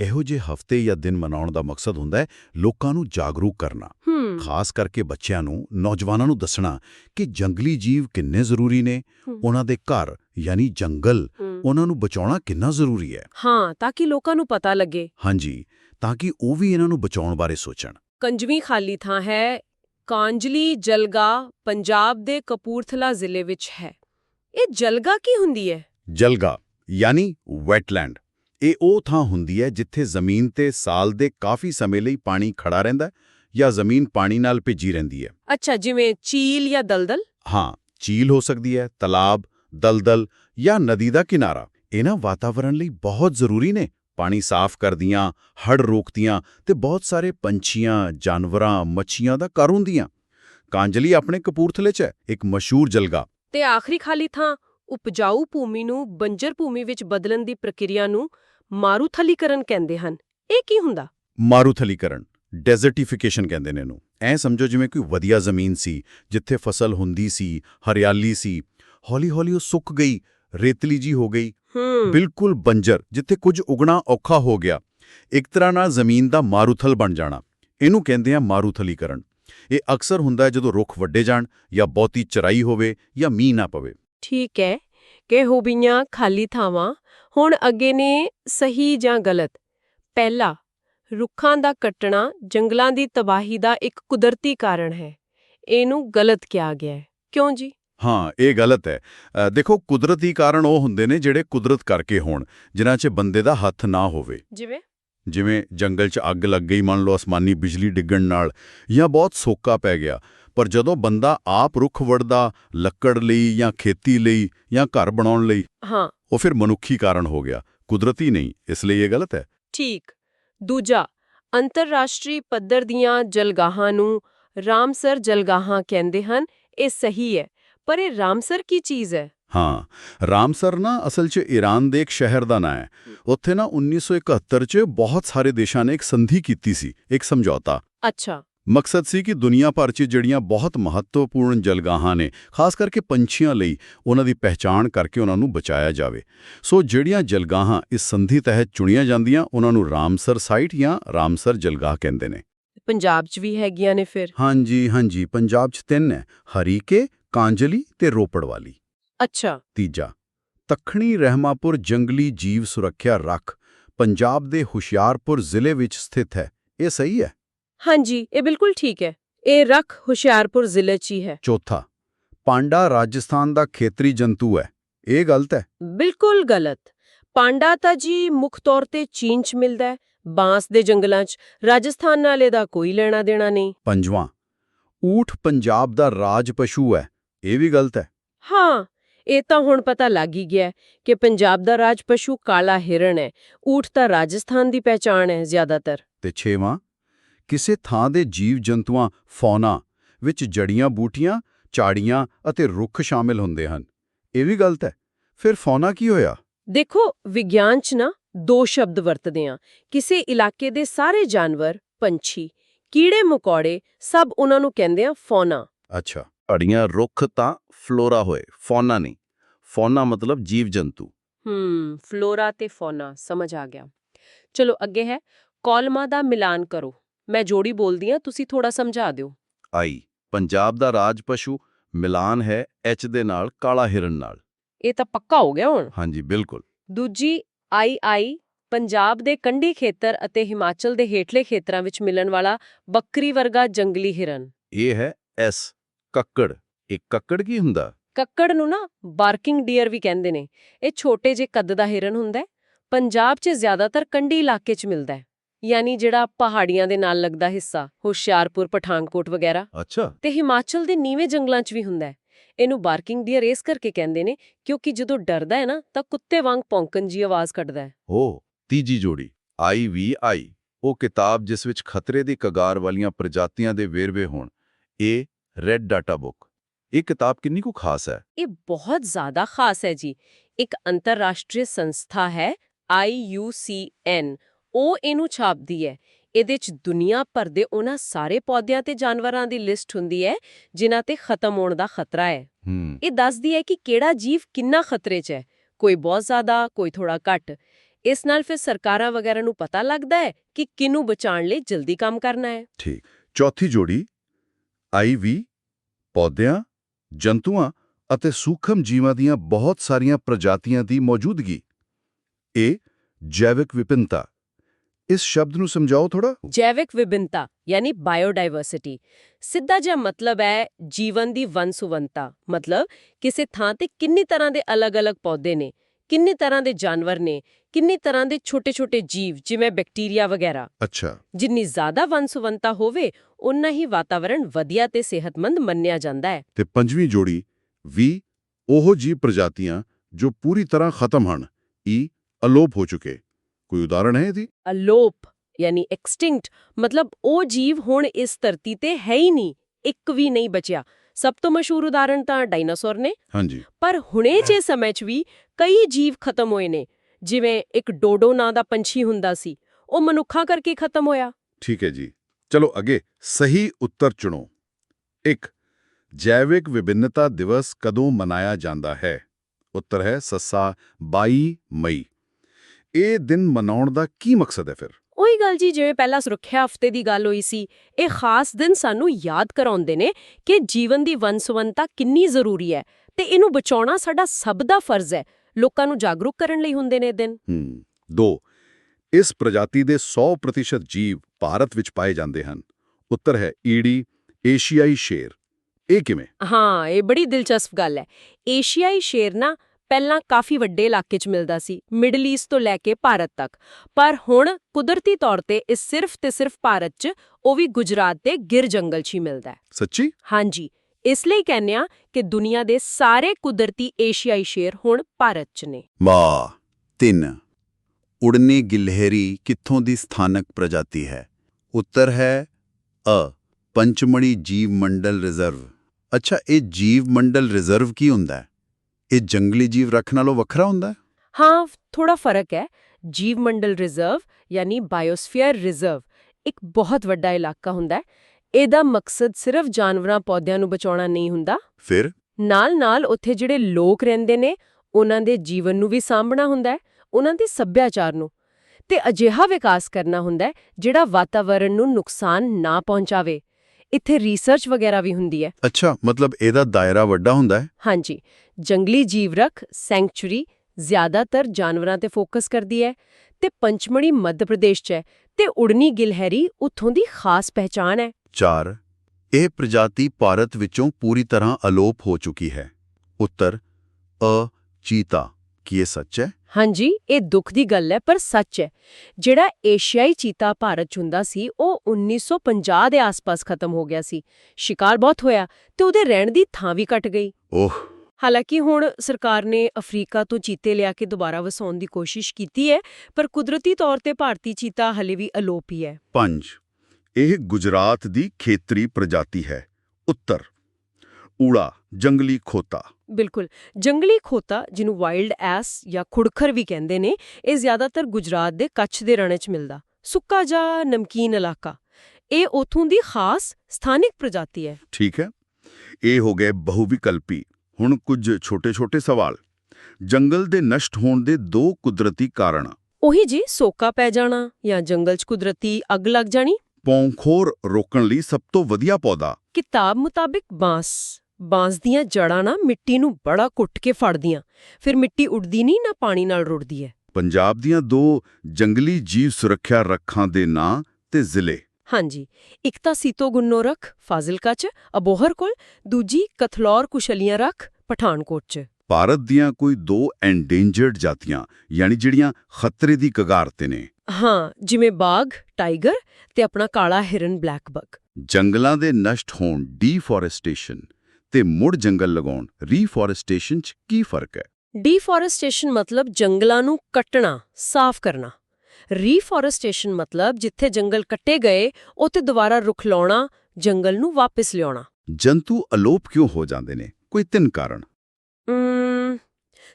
ਇਹੋ ਜਿਹੇ ਹਫ਼ਤੇ ਜਾਂ ਦਿਨ ਮਨਾਉਣ ਦਾ ਮਕਸਦ ਹੁੰਦਾ ਹੈ ਲੋਕਾਂ ਨੂੰ ਜਾਗਰੂਕ ਕਰਨਾ। ਖਾਸ ਕਰਕੇ ਬੱਚਿਆਂ ਨੂੰ ਨੌਜਵਾਨਾਂ ਨੂੰ ਦੱਸਣਾ ਕਿ ਜੰਗਲੀ ਜੀਵ ਕਿੰਨੇ ਜ਼ਰੂਰੀ ਨੇ। ਉਹਨਾਂ ਦੇ ਘਰ ਯਾਨੀ ਜੰਗਲ। ਉਹਨਾਂ ਨੂੰ ਬਚਾਉਣਾ ਕਿੰਨਾ ਜ਼ਰੂਰੀ ਹੈ। ਹਾਂ ਤਾਂ ਕਿ ਲੋਕਾਂ ਨੂੰ ਪਤਾ ਲੱਗੇ। ਹਾਂਜੀ। ਤਾਂ ਕਿ ਉਹ ਵੀ ਇਹਨਾਂ ਨੂੰ ਬਚਾਉਣ ਬਾਰੇ ਸੋਚਣ। ਕੰਜਵੀਂ ਖਾਲੀ ਥਾਂ ਹੈ। ਕਾਂਜਲੀ ਜਲਗਾ ਪੰਜਾਬ ਦੇ ਕਪੂਰਥਲਾ ਜ਼ਿਲ੍ਹੇ ਵਿੱਚ ਹੈ। ਇਹ ਜਲਗਾ ਕੀ ਹੁੰਦੀ ਹੈ? ਜਲਗਾ ਯਾਨੀ ਵੈਟਲੈਂਡ ਇਹ ਉਹ ਥਾਂ ਹੁੰਦੀ ਹੈ ਜਿੱਥੇ ਜ਼ਮੀਨ ਤੇ ਸਾਲ ਦੇ ਕਾਫੀ ਸਮੇਂ ਲਈ ਪਾਣੀ ਖੜਾ ਰਹਿੰਦਾ ਜਾਂ ਜ਼ਮੀਨ ਪਾਣੀ ਨਾਲ ਭਿੱਜੀ ਰਹਿੰਦੀ ਹੈ। ਅੱਛਾ ਜਿਵੇਂ ਚੀਲ ਜਾਂ ਦਲਦਲ? ਹਾਂ ਝੀਲ ਹੋ ਸਕਦੀ ਹੈ ਤਲਾਬ ਦਲਦਲ ਜਾਂ ਨਦੀ ਦਾ ਕਿਨਾਰਾ। ਇਹਨਾਂ ਵਾਤਾਵਰਣ ਲਈ ਬਹੁਤ ਜ਼ਰੂਰੀ ਨੇ। ਪਾਣੀ ਸਾਫ਼ ਕਰਦੀਆਂ ਹੜ ਰੋਕਦੀਆਂ ਤੇ ਬਹੁਤ ਸਾਰੇ ਪੰਛੀਆਂ ਜਾਨਵਰਾਂ ਮੱਛੀਆਂ ਦਾ ਘਰ ਹੁੰਦੀਆਂ। ਕਾਂਜਲੀ ਆਪਣੇ ਕਪੂਰਥਲੇ 'ਚ ਹੈ ਇੱਕ ਮਸ਼ਹੂਰ ਜਲਗਾ। ਤੇ ਆਖਰੀ ਖਾਲੀ ਥਾਂ ਉਪਜਾਊ ਭੂਮੀ ਨੂੰ ਬੰਜਰ ਭੂਮੀ ਵਿੱਚ ਬਦਲਣ ਦੀ ਪ੍ਰਕਿਰਿਆ ਨੂੰ ਮਾਰੂਥਲੀਕਰਨ ਕਹਿੰਦੇ ਹਨ। ਇਹ ਕੀ ਹੁੰਦਾ? ਮਾਰੂਥਲੀਕਰਨ ਡੈਜ਼ਰਟੀਫਿਕੇਸ਼ਨ ਕਹਿੰਦੇ ਨੇ ਇਹਨੂੰ। ਐ ਸਮਝੋ ਜਿਵੇਂ ਕੋਈ ਵਧੀਆ ਜ਼ਮੀਨ ਸੀ ਜਿੱਥੇ ਫਸਲ ਹੁੰਦੀ ਸੀ ਹਰਿਆਲੀ ਸੀ ਹੌਲੀ-ਹੌਲੀ ਉਹ ਸੁੱਕ ਗਈ ਰੇਤਲੀ ਜੀ ਹੋ ਗਈ ਬਿਲਕੁਲ ਬੰਜਰ ਜਿੱਥੇ ਕੁਝ ਉਗਣਾ ਔਖਾ ਹੋ ਗਿਆ। ਇੱਕ ਤਰ੍ਹਾਂ ਨਾਲ ਜ਼ਮੀਨ ਦਾ ਮਾਰੂਥਲ ਬਣ ਜਾਣਾ। ਇਹਨੂੰ ਕਹਿੰਦੇ ਆ ਮਾਰੂਥਲੀਕਰਨ। ਇਹ ਅਕਸਰ ਹੁੰਦਾ ਹੈ ਜਦੋਂ ਰੁੱਖ ਵੱਡੇ ਜਾਣ ਜਾਂ ਬਹੁਤੀ ਚਰਾਈ ਹੋਵੇ ਜਾਂ ਮੀਂਹ ਨਾ ਪਵੇ। ਠੀਕ ਹੈ ਕਿ ਹੋਬੀਆਂ ਖਾਲੀ ਥਾਵਾਂ ਹੁਣ ਅੱਗੇ ਨੇ ਸਹੀ ਜਾਂ ਗਲਤ? ਪਹਿਲਾ ਰੁੱਖਾਂ ਦਾ ਕੱਟਣਾ ਜੰਗਲਾਂ ਦੀ ਤਬਾਹੀ ਦਾ ਇੱਕ ਕੁਦਰਤੀ ਕਾਰਨ ਹੈ। ਇਹਨੂੰ ਗਲਤ ਕਿਹਾ ਗਿਆ ਹੈ। ਕਿਉਂ ਜੀ? ਹਾਂ ਇਹ ਗਲਤ ਹੈ। ਦੇਖੋ ਕੁਦਰਤੀ ਕਾਰਨ ਉਹ ਹੁੰਦੇ ਨੇ ਜਿਹੜੇ ਕੁਦਰਤ ਕਰਕੇ ਹੋਣ ਜਿਨ੍ਹਾਂ 'ਚ ਬੰਦੇ ਦਾ ਹੱਥ ਨਾ ਹੋਵੇ। ਜਿਵੇਂ? ਜਿਵੇਂ ਜੰਗਲ 'ਚ ਅੱਗ ਲੱਗ ਗਈ ਮੰਨ ਲਓ ਅਸਮਾਨੀ ਬਿਜਲੀ ਡਿੱਗਣ ਨਾਲ ਜਾਂ ਬਹੁਤ ਸੋਕਾ ਪੈ ਗਿਆ ਪਰ ਜਦੋਂ ਬੰਦਾ ਆਪ ਰੁੱਖ ਵੜਦਾ ਲੱਕੜ ਲਈ ਜਾਂ ਖੇਤੀ ਲਈ ਜਾਂ ਘਰ ਬਣਾਉਣ ਲਈ ਹਾਂ। ਉਹ ਫਿਰ ਮਨੁੱਖੀ ਕਾਰਨ ਹੋ ਗਿਆ ਕੁਦਰਤੀ ਨਹੀਂ ਇਸ ਲਈ ਇਹ ਗਲਤ ਹੈ। ਠੀਕ। ਦੂਜਾ ਅੰਤਰਰਾਸ਼ਟਰੀ ਪੱਧਰ ਦੀਆਂ ਜਲਗਾਹਾਂ ਨੂੰ ਰਾਮਸਰ ਜਲਗਾਹਾਂ ਕਹਿੰਦੇ ਹਨ ਇਹ ਸਹੀ ਹੈ। ਪਰ ਇਹ ਰਾਮਸਰ ਕੀ ਚੀਜ਼ ਹੈ? ਹਾਂ ਰਾਮਸਰ ਨਾ ਅਸਲ 'ਚ ਈਰਾਨ ਦੇ ਇੱਕ ਸ਼ਹਿਰ ਦਾ ਨਾਂ ਹੈ। ਉੱਥੇ ਨਾ 1971 'ਚ ਬਹੁਤ ਸਾਰੇ ਦੇਸ਼ਾਂ ਨੇ ਇੱਕ ਸੰਧੀ ਕੀਤੀ ਸੀ ਇੱਕ ਸਮਝੌਤਾ। ਅੱਛਾ। ਮਕਸਦ ਸੀ ਕਿ ਦੁਨੀਆ ਭਰ 'ਚ ਜਿਹੜੀਆਂ ਬਹੁਤ ਮਹੱਤਵਪੂਰਨ ਜਲਗਾਹਾਂ ਨੇ ਖਾਸ ਕਰਕੇ ਪੰਛੀਆਂ ਲਈ ਉਹਨਾਂ ਦੀ ਪਹਿਚਾਣ ਕਰਕੇ ਉਹਨਾਂ ਨੂੰ ਬਚਾਇਆ ਜਾਵੇ। ਸੋ ਜਿਹੜੀਆਂ ਜਲਗਾਹਾਂ ਇਸ ਸੰਧੀ ਤਹਿਤ ਚੁਣੀਆਂ ਜਾਂਦੀਆਂ ਉਹਨਾਂ ਨੂੰ ਰਾਮਸਰ ਸਾਈਟ ਜਾਂ ਰਾਮਸਰ ਜਲਗਾਹ ਕਹਿੰਦੇ ਨੇ। ਪੰਜਾਬ 'ਚ ਵੀ ਹੈਗੀਆਂ ਨੇ ਫਿਰ? ਹਾਂਜੀ ਹਾਂਜੀ ਪੰਜਾਬ 'ਚ ਤਿੰਨ ਹੈ। ਹਰੀਕੇ ਕਾਂਜਲੀ ਤੇ ਰੋਪੜ ਵਾਲੀ ਅੱਛਾ। ਤੀਜਾ ਤਖਣੀ ਰਹਿਮਾਪੁਰ ਜੰਗਲੀ ਜੀਵ ਸੁਰੱਖਿਆ ਰੱਖ ਪੰਜਾਬ ਦੇ ਹੁਸ਼ਿਆਰਪੁਰ ਜ਼ਿਲ੍ਹੇ ਵਿੱਚ ਸਥਿਤ ਹੈ। ਇਹ ਸਹੀ ਹੈ? ਹਾਂਜੀ ਇਹ ਬਿਲਕੁਲ ਠੀਕ ਹੈ। ਇਹ ਰੱਖ ਹੁਸ਼ਿਆਰਪੁਰ ਜ਼ਿਲ੍ਹੇ 'ਚ ਹੀ ਹੈ। ਚੌਥਾ ਪਾਂਡਾ ਰਾਜਸਥਾਨ ਦਾ ਖੇਤਰੀ ਜੰਤੂ ਹੈ। ਇਹ ਗਲਤ ਹੈ? ਬਿਲਕੁਲ ਗਲਤ। ਪਾਂਡਾ ਤਾਂ ਜੀ ਮੁੱਖ ਤੌਰ ਤੇ ਚੀਨ 'ਚ ਮਿਲਦਾ ਹੈ ਬਾਂਸ ਦੇ ਜੰਗਲਾਂ 'ਚ। ਰਾਜਸਥਾਨ ਨਾਲ ਇਹਦਾ ਕੋਈ ਲੈਣਾ ਦੇਣਾ ਨਹੀਂ। ਪੰਜਵਾਂ ਊਠ ਪੰਜਾਬ ਦਾ ਰਾਜ ਪਸ਼ੂ ਹੈ। ਇਹ ਵੀ ਗਲਤ ਹੈ। ਹਾਂ ਇਹ ਤਾਂ ਹੁਣ ਪਤਾ ਲੱਗ ਹੀ ਗਿਆ ਕਿ ਪੰਜਾਬ ਦਾ ਰਾਜ ਪਸ਼ੂ ਕਾਲਾ ਹਿਰਣ ਹੈ। ਊਠ ਤਾਂ ਰਾਜਸਥਾਨ ਦੀ ਪਹਿਚਾਣ ਹੈ ਜ਼ਿਆਦਾਤਰ। ਤੇ ਛੇਵਾਂ ਕਿਸੇ ਥਾਂ ਦੇ ਜੀਵ ਜੰਤੂਆਂ ਫੌਨਾ ਵਿੱਚ ਜੜੀਆਂ ਬੂਟੀਆਂ ਝਾੜੀਆਂ ਅਤੇ ਰੁੱਖ ਸ਼ਾਮਿਲ ਹੁੰਦੇ ਹਨ। ਇਹ ਵੀ ਗਲਤ ਹੈ। ਫਿਰ ਫੌਨਾ ਕੀ ਹੋਇਆ? ਦੇਖੋ ਵਿਗਿਆਨ 'ਚ ਨਾ ਦੋ ਸ਼ਬਦ ਵਰਤਦੇ ਆ ਕਿਸੇ ਇਲਾਕੇ ਦੇ ਸਾਰੇ ਜਾਨਵਰ ਪੰਛੀ ਕੀੜੇ ਮਕੌੜੇ ਸਭ ਉਹਨਾਂ ਨੂੰ ਕਹਿੰਦੇ ਆ ਫੌਨਾ। ਅੱਛਾ। ਅੜੀਆਂ ਰੁੱਖ ਤਾਂ ਫਲੋਰਾ ਹੋਏ ਫੌਨਾ ਨਹੀਂ। ਫੌਨਾ ਮਤਲਬ ਜੀਵ ਜੰਤੂ। ਹੂੰ ਫਲੋਰਾ ਤੇ ਫੌਨਾ ਸਮਝ ਆ ਗਿਆ। ਚਲੋ ਅੱਗੇ ਹੈ ਕੌਲਮਾਂ ਦਾ ਮਿਲਾਨ ਕਰੋ। ਮੈਂ ਜੋੜੀ ਬੋਲਦੀ ਆ ਤੁਸੀਂ ਥੋੜਾ ਸਮਝਾ ਦਿਓ। ਆਈ ਪੰਜਾਬ ਦਾ ਰਾਜ ਪਸ਼ੂ ਮਿਲਾਨ ਹੈ ਐਚ ਦੇ ਨਾਲ ਕਾਲਾ ਹਿਰਨ ਨਾਲ। ਇਹ ਤਾਂ ਪੱਕਾ ਹੋ ਗਿਆ ਹੁਣ। ਹਾਂਜੀ ਬਿਲਕੁਲ। ਦੂਜੀ ਆਈ ਆਈ ਪੰਜਾਬ ਦੇ ਕੰਢੀ ਖੇਤਰ ਅਤੇ ਹਿਮਾਚਲ ਦੇ ਹੇਠਲੇ ਖੇਤਰਾਂ ਵਿੱਚ ਮਿਲਣ ਵਾਲਾ ਬੱਕਰੀ ਵਰਗਾ ਜੰਗਲੀ ਹਿਰਨ। ਇਹ ਹੈ ਐਸ। ਕੱਕੜ। ਇਹ ਕੱਕੜ ਕੀ ਹੁੰਦਾ? ਕੱਕੜ ਨੂੰ ਨਾ ਬਾਰਕਿੰਗ ਡੀਅਰ ਵੀ ਕਹਿੰਦੇ ਨੇ। ਇਹ ਛੋਟੇ ਜਿਹੇ ਕੱਦ ਦਾ ਹਿਰਨ ਹੁੰਦਾ ਹੈ। ਪੰਜਾਬ 'ਚ ਜ਼ਿਆਦਾਤਰ ਕੰਢੀ ਇਲਾਕੇ 'ਚ ਮਿਲਦਾ ਹੈ। ਯਾਨੀ ਜਿਹੜਾ ਪਹਾੜੀਆਂ ਦੇ ਨਾਲ ਲੱਗਦਾ ਹਿੱਸਾ ਹੁਸ਼ਿਆਰਪੁਰ ਪਠਾਨਕੋਟ ਵਗੈਰਾ। ਅੱਛਾ। ਤੇ ਹਿਮਾਚਲ ਦੇ ਨੀਵੇਂ ਜੰਗਲਾਂ 'ਚ ਵੀ ਹੁੰਦਾ ਹੈ। ਇਹਨੂੰ ਬਾਰਕਿੰਗ ਡੀਅਰ ਇਸ ਕਰਕੇ ਕਹਿੰਦੇ ਨੇ ਕਿਉਂਕਿ ਜਦੋਂ ਡਰਦਾ ਹੈ ਨਾ ਤਾਂ ਕੁੱਤੇ ਵਾਂਗ ਭੌਂਕਣ ਜੀ ਆਵਾਜ਼ ਕੱਢਦਾ ਹੈ। ਉਹ ਤੀਜੀ ਜੋੜੀ ਆਈ ਵੀ ਆਈ। ਉਹ ਕਿਤਾਬ ਜਿਸ ਵਿੱਚ ਖਤਰੇ ਦੀ ਕਗਾਰ ਵਾਲੀਆਂ ਪ੍ਰਜਾਤੀਆਂ ਦੇ ਵੇਰਵੇ ਹੋਣ। ਇਹ ਰੈੱਡ ਡਾਟਾ ਬੁੱਕ ਇਹ ਕਿਤਾਬ ਕਿੰਨੀ ਕੁ ਖਾਸ ਹੈ? ਇਹ ਬਹੁਤ ਜ਼ਿਆਦਾ ਖਾਸ ਹੈ ਜੀ। ਇੱਕ ਅੰਤਰਰਾਸ਼ਟਰੀ ਸੰਸਥਾ ਹੈ IUCN ਉਹ ਇਹਨੂੰ ਛਾਪਦੀ ਹੈ। ਇਹਦੇ 'ਚ ਦੁਨੀਆ ਭਰ ਦੇ ਉਹਨਾਂ ਸਾਰੇ ਪੌਦਿਆਂ ਤੇ ਜਾਨਵਰਾਂ ਦੀ ਲਿਸਟ ਹੁੰਦੀ ਹੈ ਜਿਨ੍ਹਾਂ ਤੇ ਖਤਮ ਹੋਣ ਦਾ ਖਤਰਾ ਹੈ। ਇਹ ਦੱਸਦੀ ਹੈ ਕਿ ਕਿਹੜਾ ਜੀਵ ਕਿੰਨਾ ਖਤਰੇ 'ਚ ਹੈ। ਕੋਈ ਬਹੁਤ ਜ਼ਿਆਦਾ ਕੋਈ ਥੋੜਾ ਘੱਟ। ਇਸ ਨਾਲ ਫਿਰ ਸਰਕਾਰਾਂ ਵਗੈਰਾ ਨੂੰ ਪਤਾ ਲੱਗਦਾ ਹੈ ਕਿ ਕਿਹਨੂੰ ਬਚਾਉਣ ਲਈ ਜਲਦੀ ਕੰਮ ਕਰਨਾ ਹੈ। ਠੀਕ। ਚੌਥੀ ਜੋੜੀ ਆਈ ਵੀ ਪੌਦਿਆਂ, ਜੰਤੂਆਂ ਅਤੇ ਸੂਖਮ ਜੀਵਾਂ ਦੀਆਂ ਬਹੁਤ ਸਾਰੀਆਂ ਪ੍ਰਜਾਤੀਆਂ ਦੀ ਮੌਜੂਦਗੀ। ਇਹ ਜੈਵਿਕ ਵਿਭਿੰਨਤਾ। ਇਸ ਸ਼ਬਦ ਨੂੰ ਸਮਝਾਓ ਥੋੜਾ ਜੈਵਿਕ ਵਿਭਿੰਨਤਾ, ਯਾਨੀ ਬਾਇਓਡਾਇਵਰਸਿਟੀ। ਸਿੱਧਾ ਜਿਹਾ ਮਤਲਬ ਹੈ ਜੀਵਨ ਦੀ ਵੰਸੁਵੰਤਾ ਮਤਲਬ ਕਿਸੇ ਥਾਂ ਤੇ ਕਿੰਨੀ ਤਰ੍ਹਾਂ ਦੇ ਅਲੱਗ-ਅਲੱਗ ਪੌਦੇ ਨੇ, ਕਿੰਨੀ ਤਰ੍ਹਾਂ ਦੇ ਜਾਨਵਰ ਨੇ ਕਿੰਨੀ ਤਰ੍ਹਾਂ ਦੇ ਛੋਟੇ-ਛੋਟੇ ਜੀਵ ਜਿਵੇਂ ਬੈਕਟੀਰੀਆ ਵਗੈਰਾ? ਅੱਛਾ। ਜਿੰਨੀ ਜ਼ਿਆਦਾ ਵੰਸੁਵੰਤਾ ਹੋਵੇ ਉਨਾ ਹੀ ਵਾਤਾਵਰਣ ਵਧੀਆ ਤੇ ਸਿਹਤਮੰਦ ਮੰਨਿਆ ਜਾਂਦਾ ਹੈ। ਤੇ ਪੰਜਵੀਂ ਜੋੜੀ ਵੀ ਉਹ ਜੀ ਪ੍ਰਜਾਤੀਆਂ ਜੋ ਪੂਰੀ ਤਰ੍ਹਾਂ ਖਤਮ ਹਨ। ਈ ਅਲੋਪ ਹੋ ਚੁੱਕੇ। ਕੋਈ ਉਦਾਹਰਣ ਹੈ ਇਹਦੀ? ਅਲੋਪ ਯਾਨੀ ਐਕਸਟਿੰਕਟ ਮਤਲਬ ਉਹ ਜੀਵ ਹੁਣ ਇਸ ਧਰਤੀ ਤੇ ਹੈ ਹੀ ਨਹੀਂ ਇੱਕ ਵੀ ਨਹੀਂ ਬਚਿਆ। ਸਭ ਤੋਂ ਮਸ਼ਹੂਰ ਉਦਾਹਰਣ ਤਾਂ ਡਾਇਨਾਸੌਰ ਨੇ। ਹਾਂਜੀ। ਪਰ ਹੁਣੇ ਜੇ ਸਮੇਂ 'ਚ ਵੀ ਕਈ ਜੀਵ ਖਤਮ ਹੋਏ ਨੇ। ਜਿਵੇਂ ਇੱਕ ਡੋਡੋ ਨਾਂ ਦਾ ਪੰਛੀ ਹੁੰਦਾ ਸੀ ਉਹ ਮਨੁੱਖਾਂ ਕਰਕੇ ਖਤਮ ਹੋਇਆ। ਠੀਕ ਹੈ ਜੀ। ਚਲੋ ਅੱਗੇ ਸਹੀ ਉੱਤਰ ਚੁਣੋ। 1 ਜੈਵਿਕ ਵਿਭਿੰਨਤਾ ਦਿਵਸ ਕਦੋਂ ਮਨਾਇਆ ਜਾਂਦਾ ਹੈ? ਉੱਤਰ ਹੈ ਸੱਸਾ 22 ਮਈ। ਇਹ ਦਿਨ ਮਨਾਉਣ ਦਾ ਕੀ ਮਕਸਦ ਹੈ ਫਿਰ? ਉਹੀ ਗੱਲ ਜੀ ਜਿਵੇਂ ਪਹਿਲਾਂ ਸੁਰੱਖਿਆ ਹਫ਼ਤੇ ਦੀ ਗੱਲ ਹੋਈ ਸੀ ਇਹ ਖਾਸ ਦਿਨ ਸਾਨੂੰ ਯਾਦ ਕਰਾਉਂਦੇ ਨੇ ਕਿ ਜੀਵਨ ਦੀ ਵੰਸਵੰਤਾ ਕਿੰਨੀ ਜ਼ਰੂਰੀ ਹੈ ਤੇ ਇਹਨੂੰ ਬਚਾਉਣਾ ਸਾਡਾ ਸਭ ਦਾ ਫਰਜ਼ ਹੈ। ਲੋਕਾਂ ਨੂੰ ਜਾਗਰੂਕ ਕਰਨ ਲਈ ਹੁੰਦੇ ਨੇ ਇਹ ਦਿਨ। ਹੂੰ 2 ਇਸ ਪ੍ਰਜਾਤੀ ਦੇ 100% ਜੀਵ ਭਾਰਤ ਵਿੱਚ ਪਾਏ ਜਾਂਦੇ ਹਨ। ਉੱਤਰ ਹੈ ਈੜੀ ਏਸ਼ੀਆਈ ਸ਼ੇਰ। ਇਹ ਕਿਵੇਂ? ਹਾਂ ਇਹ ਬੜੀ ਦਿਲਚਸਪ ਗੱਲ ਹੈ। ਏਸ਼ੀਆਈ ਸ਼ੇਰ ਨਾ ਪਹਿਲਾਂ ਕਾਫੀ ਵੱਡੇ ਇਲਾਕੇ 'ਚ ਮਿਲਦਾ ਸੀ ਮਿਡਲ ਈਸਟ ਤੋਂ ਲੈ ਕੇ ਭਾਰਤ ਤੱਕ। ਪਰ ਹੁਣ ਕੁਦਰਤੀ ਤੌਰ ਤੇ ਇਹ ਸਿਰਫ ਤੇ ਸਿਰਫ ਭਾਰਤ 'ਚ ਉਹ ਵੀ ਗੁਜਰਾਤ ਦੇ ਗਿਰ ਜੰਗਲ 'ਚ ਹੀ ਮਿਲਦਾ ਹੈ। ਸੱਚੀ? ਹਾਂਜੀ। ਇਸ ਲਈ ਕਹਿੰਦੇ ਆ ਕਿ ਦੁਨੀਆ ਦੇ ਸਾਰੇ ਕੁਦਰਤੀ ਏਸ਼ੀਆਈ ਸ਼ੇਰ ਹੁਣ ਭਾਰਤ 'ਚ ਨੇ। ਵਾਹ 3 ਉੜਨੀ ਗਿਲਹੇਰੀ ਕਿੱਥੋਂ ਦੀ ਸਥਾਨਕ ਪ੍ਰਜਾਤੀ ਹੈ? ਉੱਤਰ ਹੈ ਅ ਪੰਚਮੜੀ ਜੀਵ ਮੰਡਲ ਰਿਜ਼ਰਵ। ਅੱਛਾ ਇਹ ਜੀਵ ਮੰਡਲ ਰਿਜ਼ਰਵ ਕੀ ਹੁੰਦਾ ਹੈ? ਇਹ ਜੰਗਲੀ ਜੀਵ ਰੱਖਣ ਨਾਲੋਂ ਵੱਖਰਾ ਹੁੰਦਾ ਹੈ? ਹਾਂ ਥੋੜਾ ਫ਼ਰਕ ਹੈ। ਜੀਵ ਮੰਡਲ ਰਿਜ਼ਰਵ ਯਾਨੀ ਬਾਇਓਸਫੀਅਰ ਰਿਜ਼ਰਵ ਇੱਕ ਬਹੁਤ ਵੱਡਾ ਇਲਾਕਾ ਹੁੰਦਾ ਹੈ ਇਹਦਾ ਮਕਸਦ ਸਿਰਫ ਜਾਨਵਰਾਂ ਪੌਦਿਆਂ ਨੂੰ ਬਚਾਉਣਾ ਨਹੀਂ ਹੁੰਦਾ। ਫਿਰ? ਨਾਲ-ਨਾਲ ਉੱਥੇ ਜਿਹੜੇ ਲੋਕ ਰਹਿੰਦੇ ਨੇ ਉਹਨਾਂ ਦੇ ਜੀਵਨ ਨੂੰ ਵੀ ਸਾਂਭਣਾ ਹੁੰਦਾ ਹੈ ਉਹਨਾਂ ਦੇ ਸੱਭਿਆਚਾਰ ਨੂੰ। ਤੇ ਅਜਿਹਾ ਵਿਕਾਸ ਕਰਨਾ ਹੁੰਦਾ ਹੈ ਜਿਹੜਾ ਵਾਤਾਵਰਣ ਨੂੰ ਨੁਕਸਾਨ ਨਾ ਪਹੁੰਚਾਵੇ। ਇੱਥੇ ਰਿਸਰਚ ਵਗੈਰਾ ਵੀ ਹੁੰਦੀ ਹੈ। ਅੱਛਾ ਮਤਲਬ ਇਹਦਾ ਦਾਇਰਾ ਵੱਡਾ ਹੁੰਦਾ ਹੈ? ਹਾਂਜੀ। ਜੰਗਲੀ ਜੀਵ ਰੱਖ ਸੈਂਕਚੁਰੀ ਜ਼ਿਆਦਾਤਰ ਜਾਨਵਰਾਂ ਤੇ ਫੋਕਸ ਕਰਦੀ ਹੈ ਤੇ ਪੰਚਮੜੀ ਮੱਧ ਪ੍ਰਦੇਸ਼ 'ਚ ਹੈ ਤੇ ਉੜਨੀ ਗਿਲਹਰੀ ਉੱਥੋਂ ਦੀ ਖਾਸ ਪਹਿਚਾਣ ਹੈ। 4 ਇਹ ਪ੍ਰਜਾਤੀ ਭਾਰਤ ਵਿੱਚੋਂ ਪੂਰੀ ਤਰ੍ਹਾਂ ਅਲੋਪ ਹੋ ਚੁੱਕੀ ਹੈ। ਉੱਤਰ ਅ ਚੀਤਾ ਕੀ ਇਹ ਸੱਚ ਹੈ? ਹਾਂਜੀ ਇਹ ਦੁੱਖ ਦੀ ਗੱਲ ਹੈ ਪਰ ਸੱਚ ਹੈ। ਜਿਹੜਾ ਏਸ਼ੀਆਈ ਚੀਤਾ ਭਾਰਤ 'ਚ ਹੁੰਦਾ ਸੀ ਉਹ 1950 ਦੇ ਆਸ-ਪਾਸ ਖਤਮ ਹੋ ਗਿਆ ਸੀ। ਸ਼ਿਕਾਰ ਬਹੁਤ ਹੋਇਆ ਤੇ ਉਹਦੇ ਰਹਿਣ ਦੀ ਥਾਂ ਵੀ ਘਟ ਗਈ। ਓਹ ਹਾਲਾਂਕਿ ਹੁਣ ਸਰਕਾਰ ਨੇ ਅਫਰੀਕਾ ਤੋਂ ਚੀਤੇ ਲਿਆ ਕੇ ਦੁਬਾਰਾ ਵਸਾਉਣ ਦੀ ਕੋਸ਼ਿਸ਼ ਕੀਤੀ ਹੈ ਪਰ ਕੁਦਰਤੀ ਤੌਰ ਤੇ ਭਾਰਤੀ ਚੀਤਾ ਹਲੇ ਵੀ ਅਲੋਪ ਹੀ ਹੈ। 5 ਇਹ ਗੁਜਰਾਤ ਦੀ ਖੇਤਰੀ ਪ੍ਰਜਾਤੀ ਹੈ। ਉੱਤਰ ਊੜਾ ਜੰਗਲੀ ਖੋਤਾ। ਬਿਲਕੁਲ ਜੰਗਲੀ ਖੋਤਾ ਜਿਹਨੂੰ ਵਾਈਲਡ ਐਸ ਜਾਂ ਖੁੜਖਰ ਵੀ ਕਹਿੰਦੇ ਨੇ ਇਹ ਜ਼ਿਆਦਾਤਰ ਗੁਜਰਾਤ ਦੇ ਕੱਛ ਦੇ ਰਣ 'ਚ ਮਿਲਦਾ। ਸੁੱਕਾ ਜਾਂ ਨਮਕੀਨ ਇਲਾਕਾ। ਇਹ ਉਥੋਂ ਦੀ ਖਾਸ ਸਥਾਨਿਕ ਪ੍ਰਜਾਤੀ ਹੈ। ਠੀਕ ਹੈ। ਇਹ ਹੋ ਗਏ ਬਹੁਵਿਕਲਪੀ। ਹੁਣ ਕੁਝ ਛੋਟੇ-ਛੋਟੇ ਸਵਾਲ। ਜੰਗਲ ਦੇ ਨਸ਼ਟ ਹੋਣ ਦੇ ਦੋ ਕੁਦਰਤੀ ਕਾਰਨ ਉਹੀ ਜੀ ਸੋਕਾ ਪੈ ਜਾਣਾ ਜਾਂ ਜੰਗਲ 'ਚ ਕੁਦਰਤੀ ਅੱਗ ਲੱਗ ਜਾਣੀ? ਪੌਂਖੋਰ ਰੋਕਣ ਲਈ ਸਭ ਤੋਂ ਵਧੀਆ ਪੌਦਾ। ਕਿਤਾਬ ਮੁਤਾਬਿਕ ਬਾਂਸ। ਬਾਂਸ ਦੀਆਂ ਜੜਾਂ ਨਾ ਮਿੱਟੀ ਨੂੰ ਬੜਾ ਕੁੱਟ ਕੇ ਫੜਦੀਆਂ। ਫਿਰ ਮਿੱਟੀ ਉੱਡਦੀ ਨਹੀਂ ਨਾ ਪਾਣੀ ਨਾਲ ਰੁੜਦੀ ਹੈ। ਪੰਜਾਬ ਦੀਆਂ ਦੋ ਜੰਗਲੀ ਜੀਵ ਸੁਰੱਖਿਆ ਰੱਖਾਂ ਦੇ ਨਾਂ ਤੇ ਜ਼ਿਲ੍ਹੇ। ਹਾਂਜੀ ਇੱਕ ਤਾਂ ਸੀਤੋ ਗੁੰਨੋ ਰੱਖ ਫਾਜ਼ਿਲਕਾ 'ਚ ਅਬੋਹਰ ਕੋਲ ਦੂਜੀ ਕਥਲੌਰ ਕੁਸ਼ਲੀਆਂ ਰੱਖ ਪਠਾਨਕੋਟ 'ਚ। ਭਾਰਤ ਦੀਆਂ ਕੋਈ ਦੋ ਐਂਡੇਂਜਰਡ ਜਾਤੀਆਂ ਯਾਨੀ ਜਿਹੜੀਆਂ ਖਤਰੇ ਦੀ ਕਗਾਰ ਤੇ ਨੇ। ਹਾਂ ਜਿਵੇਂ ਬਾਘ ਟਾਈਗਰ ਤੇ ਆਪਣਾ ਕਾਲਾ ਹਿਰਨ ਬਲੈਕ ਬਕ। ਜੰਗਲਾਂ ਦੇ ਨਸ਼ਟ ਹੋਣ ਡੀਫੋਰੈਸਟੇਸ਼ਨ ਤੇ ਮੁੜ ਜੰਗਲ ਲਗਾਉਣ ਰੀਫੋਰੈਸਟੇਸ਼ਨ 'ਚ ਕੀ ਫ਼ਰਕ ਹੈ? ਡੀਫੋਰੈਸਟੇਸ਼ਨ ਮਤਲਬ ਜੰਗਲਾਂ ਨੂੰ ਕੱਟਣਾ ਸਾਫ਼ ਕਰਨਾ। ਰੀਫੋਰੈਸਟੇਸ਼ਨ ਮਤਲਬ ਜਿੱਥੇ ਜੰਗਲ ਕੱਟੇ ਗਏ ਉੱਥੇ ਦੁਬਾਰਾ ਰੁੱਖ ਲਾਉਣਾ ਜੰਗਲ ਨੂੰ ਵਾਪਸ ਲਿਆਉਣਾ। ਜੰਤੂ ਅਲੋਪ ਕਿਉਂ ਹੋ ਜਾਂਦੇ ਨੇ? ਕੋਈ ਤਿੰਨ ਕਾਰਨ।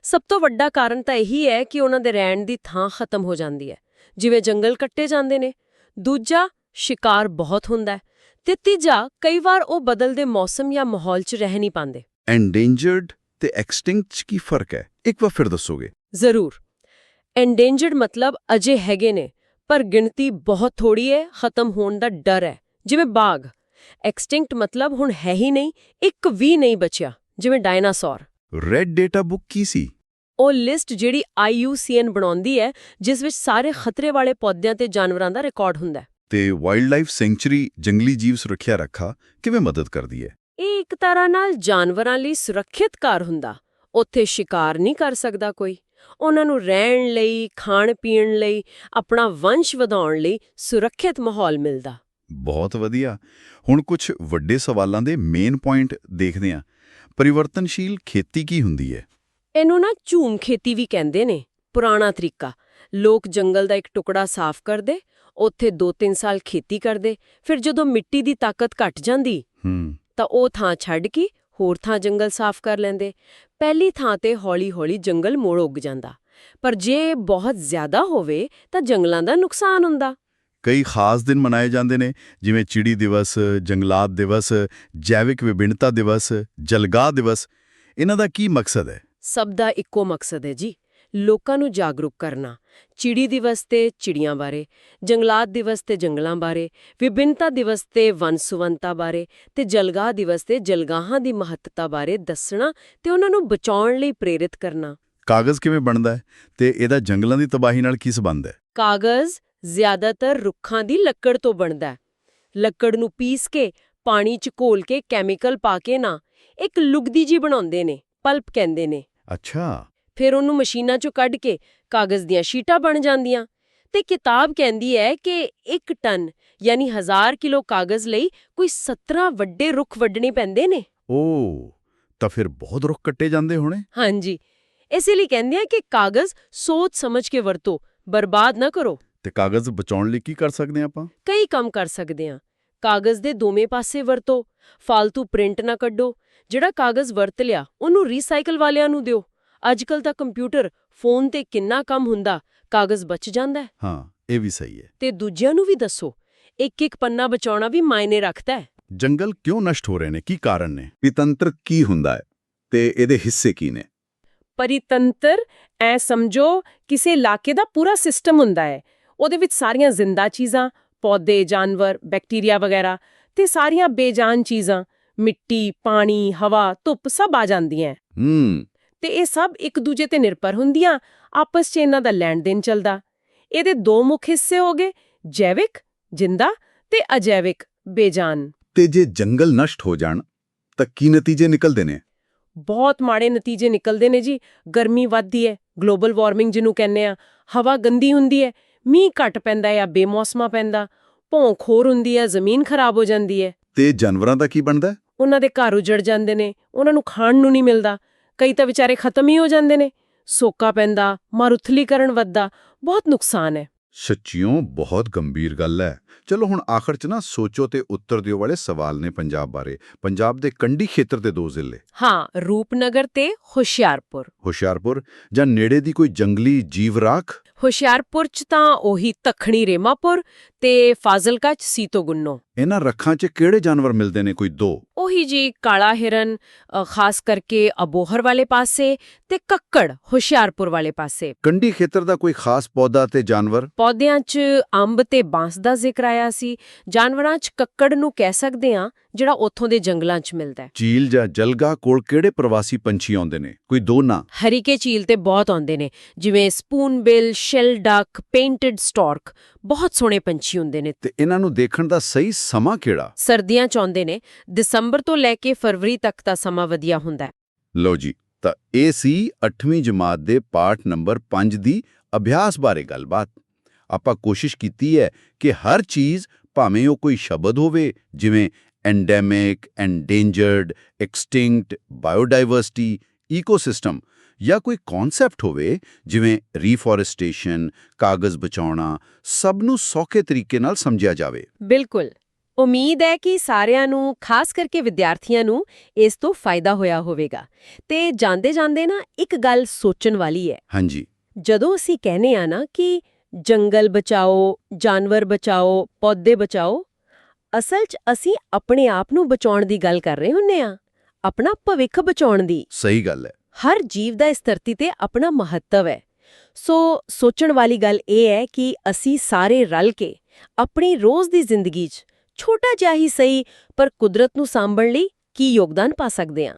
ਸਭ ਤੋਂ ਵੱਡਾ ਕਾਰਨ ਤਾਂ ਇਹੀ ਹੈ ਕਿ ਉਹਨਾਂ ਦੇ ਰਹਿਣ ਦੀ ਥਾਂ ਖਤਮ ਹੋ ਜਾਂਦੀ ਹੈ। ਜਿਵੇਂ ਜੰਗਲ ਕੱਟੇ ਜਾਂਦੇ ਨੇ। ਦੂਜਾ ਸ਼ਿਕਾਰ ਬਹੁਤ ਹੁੰਦਾ ਤੇ ਤੀਜਾ ਕਈ ਵਾਰ ਉਹ ਬਦਲਦੇ ਮੌਸਮ ਜਾਂ ਮਾਹੌਲ 'ਚ ਰਹਿ ਨਹੀਂ ਪਾਉਂਦੇ। ਐਂਡੇਂਜਰਡ ਤੇ ਐਕਸਟਿੰਕਟ 'ਚ ਕੀ ਫ਼ਰਕ ਹੈ? ਇੱਕ ਵਾਰ ਫਿਰ ਦੱਸੋਗੇ। ਜ਼ਰੂਰ। ਐਂਡੇਂਜਰਡ ਮਤਲਬ ਅਜੇ ਹੈਗੇ ਨੇ ਪਰ ਗਿਣਤੀ ਬਹੁਤ ਥੋੜੀ ਹੈ ਖਤਮ ਹੋਣ ਦਾ ਡਰ ਹੈ ਜਿਵੇਂ ਬਾਘ ਐਕਸਟਿੰਕਟ ਮਤਲਬ ਹੁਣ ਹੈ ਹੀ ਨਹੀਂ ਇੱਕ ਵੀ ਨਹੀਂ ਬਚਿਆ ਜਿਵੇਂ ਡਾਇਨਾਸੌਰ। ਰੈੱਡ ਡੇਟਾ ਬੁੱਕ ਕੀ ਸੀ? ਉਹ ਲਿਸਟ ਜਿਹੜੀ IUCN ਬਣਾਉਂਦੀ ਹੈ ਜਿਸ ਵਿੱਚ ਸਾਰੇ ਖਤਰੇ ਵਾਲੇ ਪੌਦਿਆਂ ਤੇ ਜਾਨਵਰਾਂ ਦਾ ਰਿਕਾਰਡ ਹੁੰਦਾ ਹੈ ਤੇ ਵਾਈਲਡਲਾਈਫ ਸੈਂਚੁਰੀ ਜੰਗਲੀ ਜੀਵ ਸੁਰੱਖਿਆ ਰੱਖਾ ਕਿਵੇਂ ਮਦਦ ਕਰਦੀ ਹੈ ਇਹ ਇੱਕ ਤਰ੍ਹਾਂ ਨਾਲ ਜਾਨਵਰਾਂ ਲਈ ਸੁਰੱਖਿਅਤ ਘਰ ਹੁੰਦਾ। ਉੱਥੇ ਸ਼ਿਕਾਰ ਨਹੀਂ ਕਰ ਸਕਦਾ ਕੋਈ। ਉਹਨਾਂ ਨੂੰ ਰਹਿਣ ਲਈ ਖਾਣ ਪੀਣ ਲਈ ਆਪਣਾ ਵੰਸ਼ ਵਧਾਉਣ ਲਈ ਸੁਰੱਖਿਅਤ ਮਾਹੌਲ ਮਿਲਦਾ। ਬਹੁਤ ਵਧੀਆ। ਹੁਣ ਕੁਝ ਵੱਡੇ ਸਵਾਲਾਂ ਦੇ ਮੇਨ ਪੁਆਇੰਟ ਦੇਖਦੇ ਹਾਂ। ਪਰਿਵਰਤਨਸ਼ੀਲ ਖੇਤੀ ਕੀ ਹੁੰਦੀ ਹੈ? ਇਹਨੂੰ ਨਾ ਝੂਮ ਖੇਤੀ ਵੀ ਕਹਿੰਦੇ ਨੇ ਪੁਰਾਣਾ ਤਰੀਕਾ। ਲੋਕ ਜੰਗਲ ਦਾ ਇੱਕ ਟੁਕੜਾ ਸਾਫ਼ ਕਰਦੇ ਉੱਥੇ 2-3 ਸਾਲ ਖੇਤੀ ਕਰਦੇ ਫਿਰ ਜਦੋਂ ਮਿੱਟੀ ਦੀ ਤਾਕਤ ਘਟ ਜਾਂਦੀ ਹੂੰ। ਤਾਂ ਉਹ ਥਾਂ ਛੱਡ ਕੇ ਹੋਰ ਥਾਂ ਜੰਗਲ ਸਾਫ਼ ਕਰ ਲੈਂਦੇ। ਪਹਿਲੀ ਥਾਂ ਤੇ ਹੌਲੀ-ਹੌਲੀ ਜੰਗਲ ਮੋੜ ਉੱਗ ਜਾਂਦਾ। ਪਰ ਜੇ ਬਹੁਤ ਜ਼ਿਆਦਾ ਹੋਵੇ ਤਾਂ ਜੰਗਲਾਂ ਦਾ ਨੁਕਸਾਨ ਹੁੰਦਾ। ਕਈ ਖਾਸ ਦਿਨ ਮਨਾਏ ਜਾਂਦੇ ਨੇ ਜਿਵੇਂ ਚਿੜੀ ਦਿਵਸ ਜੰਗਲਾਤ ਦਿਵਸ ਜੈਵਿਕ ਵਿਭਿੰਨਤਾ ਦਿਵਸ ਜਲਗਾ ਦਿਵਸ। ਇਹਨਾਂ ਦਾ ਕੀ ਮਕਸਦ ਹੈ? ਸਭ ਦਾ ਇੱਕੋ ਮਕਸਦ ਹੈ ਜੀ। ਲੋਕਾਂ ਨੂੰ ਜਾਗਰੂਕ ਕਰਨਾ ਚਿੜੀ ਦਿਵਸ ਤੇ ਚਿੜੀਆਂ ਬਾਰੇ ਜੰਗਲਾਤ ਦਿਵਸ ਤੇ ਜੰਗਲਾਂ ਬਾਰੇ ਵਿਭਿੰਨਤਾ ਦਿਵਸ ਤੇ ਵੰਨਸੁਵੰਨਤਾ ਬਾਰੇ ਤੇ ਜਲਗਾਹ ਦਿਵਸ ਤੇ ਜਲਗਾਹਾਂ ਦੀ ਮਹੱਤਤਾ ਬਾਰੇ ਦੱਸਣਾ ਤੇ ਉਹਨਾਂ ਨੂੰ ਬਚਾਉਣ ਲਈ ਪ੍ਰੇਰਿਤ ਕਰਨਾ। ਕਾਗਜ਼ ਕਿਵੇਂ ਬਣਦਾ ਹੈ ਤੇ ਇਹਦਾ ਜੰਗਲਾਂ ਦੀ ਤਬਾਹੀ ਨਾਲ ਕੀ ਸਬੰਧ ਹੈ? ਕਾਗਜ਼ ਜ਼ਿਆਦਾਤਰ ਰੁੱਖਾਂ ਦੀ ਲੱਕੜ ਤੋਂ ਬਣਦਾ ਹੈ। ਲੱਕੜ ਨੂੰ ਪੀਸ ਕੇ ਪਾਣੀ 'ਚ ਘੋਲ ਕੇ ਕੈਮੀਕਲ ਪਾ ਕੇ ਨਾ ਇੱਕ ਲੁਗਦੀ ਜੀ ਬਣਾਉਂਦੇ ਨੇ ਪਲਪ ਕਹਿੰਦੇ ਨੇ। ਅੱਛਾ। ਫਿਰ ਉਹਨੂੰ ਮਸ਼ੀਨਾਂ 'ਚੋਂ ਕੱਢ ਕੇ ਕਾਗਜ਼ ਦੀਆਂ ਸ਼ੀਟਾਂ ਬਣ ਜਾਂਦੀਆਂ। ਤੇ ਕਿਤਾਬ ਕਹਿੰਦੀ ਹੈ ਕਿ 1 ਟਨ ਯਾਨੀ 1000 ਕਿਲੋ ਕਾਗਜ਼ ਲਈ ਕੋਈ 17 ਵੱਡੇ ਰੁੱਖ ਵੱਢਣੇ ਪੈਂਦੇ ਨੇ। ਓ ਤਾਂ ਫਿਰ ਬਹੁਤ ਰੁੱਖ ਕੱਟੇ ਜਾਂਦੇ ਹੋਣੇ। ਹਾਂਜੀ। ਇਸੇ ਲਈ ਕਹਿੰਦੇ ਆ ਕਿ ਕਾਗਜ਼ ਸੋਚ ਸਮਝ ਕੇ ਵਰਤੋ ਬਰਬਾਦ ਨਾ ਕਰੋ। ਤੇ ਕਾਗਜ਼ ਬਚਾਉਣ ਲਈ ਕੀ ਕਰ ਸਕਦੇ ਹਾਂ ਆਪਾਂ? ਕਈ ਕੰਮ ਕਰ ਸਕਦੇ ਹਾਂ। ਕਾਗਜ਼ ਦੇ ਦੋਵੇਂ ਪਾਸੇ ਵਰਤੋ ਫालतू ਪ੍ਰਿੰਟ ਨਾ ਕੱਢੋ ਜਿਹੜਾ ਕਾਗਜ਼ ਵਰਤ ਲਿਆ ਉਹਨੂੰ ਰੀਸਾਈਕਲ ਵਾਲਿਆਂ ਨੂੰ ਦਿਓ। ਅੱਜਕੱਲ ਤਾਂ ਕੰਪਿਊਟਰ ਫੋਨ ਤੇ ਕਿੰਨਾ ਕੰਮ ਹੁੰਦਾ ਕਾਗਜ਼ ਬਚ ਜਾਂਦਾ ਹੈ। ਹਾਂ ਇਹ ਵੀ ਸਹੀ ਹੈ। ਤੇ ਦੂਜਿਆਂ ਨੂੰ ਵੀ ਦੱਸੋ ਇੱਕ ਇੱਕ ਪੰਨਾ ਬਚਾਉਣਾ ਵੀ ਮਾਇਨੇ ਰੱਖਦਾ ਹੈ। ਜੰਗਲ ਕਿਉਂ ਨਸ਼ਟ ਹੋ ਰਹੇ ਨੇ? ਕੀ ਕਾਰਨ ਨੇ? ਪਿਤੰਤਰ ਕੀ ਹੁੰਦਾ ਹੈ? ਤੇ ਇਹਦੇ ਹਿੱਸੇ ਕੀ ਨੇ? ਪਰਿਤੰਤਰ ਐ ਸਮਝੋ ਕਿਸੇ ਇਲਾਕੇ ਦਾ ਪੂਰਾ ਸਿਸਟਮ ਹੁੰਦਾ ਹੈ। ਉਹਦੇ ਵਿੱਚ ਸਾਰੀਆਂ ਜ਼ਿੰਦਾ ਚੀਜ਼ਾਂ ਪੌਦੇ ਜਾਨਵਰ ਬੈਕਟੀਰੀਆ ਵਗੈਰਾ ਤੇ ਸਾਰੀਆਂ ਬੇਜਾਨ ਚੀਜ਼ਾਂ ਮਿੱਟੀ ਪਾਣੀ ਹਵਾ ਧੁੱਪ ਸਭ ਆ ਜਾਂਦੀਆਂ ਹੈ। ਹੂੰ ਤੇ ਇਹ ਸਭ ਇੱਕ ਦੂਜੇ ਤੇ ਨਿਰਭਰ ਹੁੰਦੀਆਂ ਆਪਸ 'ਚ ਇਹਨਾਂ ਦਾ ਲੈਣ ਦੇਣ ਚੱਲਦਾ। ਇਹਦੇ ਦੋ ਮੁੱਖ ਹਿੱਸੇ ਹੋਗੇ ਜੈਵਿਕ ਜਿੰਦਾ ਤੇ ਅਜੈਵਿਕ ਬੇਜਾਨ। ਤੇ ਜੇ ਜੰਗਲ ਨਸ਼ਟ ਹੋ ਜਾਣ ਤਾਂ ਕੀ ਨਤੀਜੇ ਨਿਕਲਦੇ ਨੇ? ਬਹੁਤ ਮਾੜੇ ਨਤੀਜੇ ਨਿਕਲਦੇ ਨੇ ਜੀ। ਗਰਮੀ ਵੱਧਦੀ ਹੈ ਗਲੋਬਲ ਵਾਰਮਿੰਗ ਜਿਹਨੂੰ ਕਹਿੰਦੇ ਆ ਹਵਾ ਗੰਦੀ ਹੁੰਦੀ ਹੈ ਮੀਂਹ ਘੱਟ ਪੈਂਦਾ ਹੈ ਜਾਂ ਬੇਮੌਸਮਾ ਪੈਂਦਾ ਭੌਂਕ ਹੋਰ ਹੁੰਦੀ ਹੈ ਜ਼ਮੀਨ ਖਰਾਬ ਹੋ ਜਾਂਦੀ ਹੈ ਤੇ ਜਾਨਵਰਾਂ ਦਾ ਕੀ ਬਣਦਾ? ਹੈ? ਉਹਨਾਂ ਦੇ ਘਰ ਉਜੜ ਜਾਂਦੇ ਨੇ ਉਹਨਾਂ ਨੂੰ ਖਾਣ ਨੂੰ ਨਹੀਂ ਮਿਲਦਾ। ਕਈ ਤਾਂ ਵਿਚਾਰੇ ਖਤਮ ਹੀ ਹੋ ਜਾਂਦੇ ਨੇ। ਸੋਕਾ ਪੈਂਦਾ ਮਾਰੂਥਲੀਕਰਨ ਵੱਧਦਾ ਬਹੁਤ ਨੁਕਸਾਨ ਹੈ। ਸੱਚਿਓਂ ਬਹੁਤ ਗੰਭੀਰ ਗੱਲ ਹੈ। ਚਲੋ ਹੁਣ ਆਖਰ 'ਚ ਨਾ ਸੋਚੋ ਤੇ ਉੱਤਰ ਦਿਓ ਵਾਲੇ ਸਵਾਲ ਨੇ ਪੰਜਾਬ ਬਾਰੇ। ਪੰਜਾਬ ਦੇ ਕੰਢੀ ਖੇਤਰ ਦੇ ਦੋ ਜ਼ਿਲ੍ਹੇ। ਹਾਂ ਰੂਪਨਗਰ ਤੇ ਹੁਸ਼ਿਆਰਪੁਰ। ਹੁਸ਼ਿਆਰਪੁਰ? ਜਾਂ ਨੇੜੇ ਦੀ ਕੋਈ ਜੰਗਲੀ ਜੀਵ ਰਾਖ ਹੁਸ਼ਿਆਰਪੁਰ ਚ ਤਾਂ ਉਹੀ ਤਖਣੀ ਰੇਮਾਪੁਰ ਤੇ ਫਾਜ਼ਿਲਕਾ ਚ ਸੀਤੋਗੁੰਨੋ। ਇਹਨਾਂ ਰੱਖਾਂ 'ਚ ਕਿਹੜੇ ਜਾਨਵਰ ਮਿਲਦੇ ਨੇ? ਕੋਈ ਦੋ। ਉਹੀ ਜੀ ਕਾਲਾ ਹਿਰਨ ਖਾਸ ਕਰਕੇ ਅਬੋਹਰ ਵਾਲੇ ਪਾਸੇ ਤੇ ਕੱਕੜ ਹੁਸ਼ਿਆਰਪੁਰ ਵਾਲੇ ਪਾਸੇ। ਕੰਢੀ ਖੇਤਰ ਦਾ ਕੋਈ ਖਾਸ ਪੌਦਾ ਤੇ ਜਾਨਵਰ? ਪੌਦਿਆਂ 'ਚ ਅੰਬ ਤੇ ਬਾਂਸ ਦਾ ਜ਼ਿਕਰ ਆਇਆ ਸੀ। ਜਾਨਵਰਾਂ 'ਚ ਕੱਕੜ ਨੂੰ ਕਹਿ ਸਕਦੇ ਹਾਂ ਜਿਹੜਾ ਉੱਥੋਂ ਦੇ ਜੰਗਲਾਂ 'ਚ ਮਿਲਦਾ ਹੈ। ਝੀਲ ਜਾਂ ਜਲਗਾ ਕੋਲ ਕਿਹੜੇ ਪ੍ਰਵਾਸੀ ਪੰਛੀ ਆਉਂਦੇ ਨੇ? ਕੋਈ ਦੋ ਨਾ। ਹਰੀਕੇ ਝੀਲ ਤੇ ਬਹੁਤ ਆਉਂਦੇ ਨੇ ਜਿਵੇਂ ਸਪੂਨਬਿਲ ਸ਼ੈਲ ਡਕ ਪੇਂਟਡ ਸਟਾਰਕ। ਬਹੁਤ ਸੋਹਣੇ ਪੰਛੀ ਹੁੰਦੇ ਨੇ। ਤੇ ਇਹਨਾਂ ਨੂੰ ਦੇਖਣ ਦਾ ਸਹੀ ਸਮਾਂ ਕਿਹੜਾ? ਸਰਦੀਆਂ 'ਚ ਆਉਂਦੇ ਨੇ ਦਸੰਬਰ ਤੋਂ ਲੈ ਕੇ ਫਰਵਰੀ ਤੱਕ ਦਾ ਸਮਾਂ ਵਧੀਆ ਹੁੰਦਾ ਹੈ। ਲਓ ਜੀ ਤਾਂ ਇਹ ਸੀ 8ਵੀਂ ਜਮਾਤ ਦੇ ਪਾਠ ਨੰਬਰ 5 ਦੀ ਅਭਿਆਸ ਬਾਰੇ ਗੱਲਬਾਤ। ਆਪਾਂ ਕੋਸ਼ਿਸ਼ ਕੀਤੀ ਹੈ ਕਿ ਹਰ ਚੀਜ਼ ਭਾਵੇਂ ਉਹ ਕੋਈ ਸ਼ਬਦ ਹੋਵੇ ਜਿਵੇਂ ਐਂਡੈਮਿਕ ਐਂਡੇਂਜਰਡ ਐਕਸਟਿੰਕਟ ਬਾਇਓਡਾਇਵਰਸਿਟੀ ਇਕੋਸਿਸਟਮ ਜਾਂ ਕੋਈ ਕਨਸੈਪਟ ਹੋਵੇ ਜਿਵੇਂ ਰੀਫੋਰੈਸਟੇਸ਼ਨ ਕਾਗਜ਼ ਬਚਾਉਣਾ ਸਭ ਨੂੰ ਸੌਖੇ ਤਰੀਕੇ ਨਾਲ ਸਮਝਿਆ ਜਾਵੇ। ਬਿਲਕੁਲ। ਉਮੀਦ ਹੈ ਕਿ ਸਾਰਿਆਂ ਨੂੰ ਖਾਸ ਕਰਕੇ ਵਿਦਿਆਰਥੀਆਂ ਨੂੰ ਇਸ ਤੋਂ ਫਾਇਦਾ ਹੋਇਆ ਹੋਵੇਗਾ। ਤੇ ਜਾਂਦੇ ਜਾਂਦੇ ਨਾ ਇੱਕ ਗੱਲ ਸੋਚਣ ਵਾਲੀ ਹੈ। ਹਾਂਜੀ। ਜਦੋਂ ਅਸੀਂ ਕਹਿੰਦੇ ਆ ਨਾ ਕਿ ਜੰਗਲ ਬਚਾਓ ਜਾਨਵਰ ਬਚਾਓ ਪੌਦੇ ਬਚਾਓ ਅਸਲ 'ਚ ਅਸੀਂ ਆਪਣੇ ਆਪ ਨੂੰ ਬਚਾਉਣ ਦੀ ਗੱਲ ਕਰ ਰਹੇ ਹੁੰਨੇ ਆ ਆਪਣਾ ਭਵਿੱਖ ਬਚਾਉਣ ਦੀ। ਸਹੀ ਗੱਲ ਹੈ। ਹਰ ਜੀਵ ਦਾ ਇਸ ਧਰਤੀ ਤੇ ਆਪਣਾ ਮਹੱਤਵ ਹੈ। ਸੋ ਸੋਚਣ ਵਾਲੀ ਗੱਲ ਇਹ ਹੈ ਕਿ ਅਸੀਂ ਸਾਰੇ ਰਲ ਕੇ ਆਪਣੀ ਰੋਜ਼ ਦੀ ਜ਼ਿੰਦਗੀ 'ਚ ਛੋਟਾ ਜਿਹਾ ਹੀ ਸਹੀ ਪਰ ਕੁਦਰਤ ਨੂੰ ਸਾਂਭਣ ਲਈ ਕੀ ਯੋਗਦਾਨ ਪਾ ਸਕਦੇ ਹਾਂ?